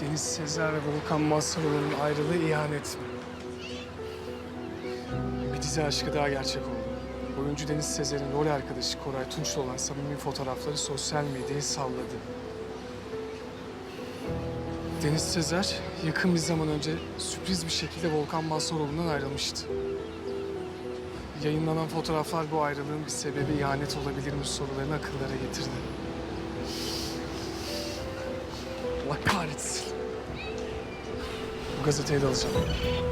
Deniz Sezer ve Volkan Mazharoğlu'nun ayrılığı ihanet mi? Bir dizi aşkı daha gerçek oldu. Oyuncu Deniz Sezer'in rol arkadaşı Koray Tunç'la olan samimi fotoğrafları sosyal medyaya salladı. Deniz Sezer yakın bir zaman önce sürpriz bir şekilde Volkan Mazharoğlu'ndan ayrılmıştı. Yayınlanan fotoğraflar bu ayrılığın bir sebebi ihanet olabilir mi sorularını akıllara getirdi. Allah kahretsin. Gazeteyi de.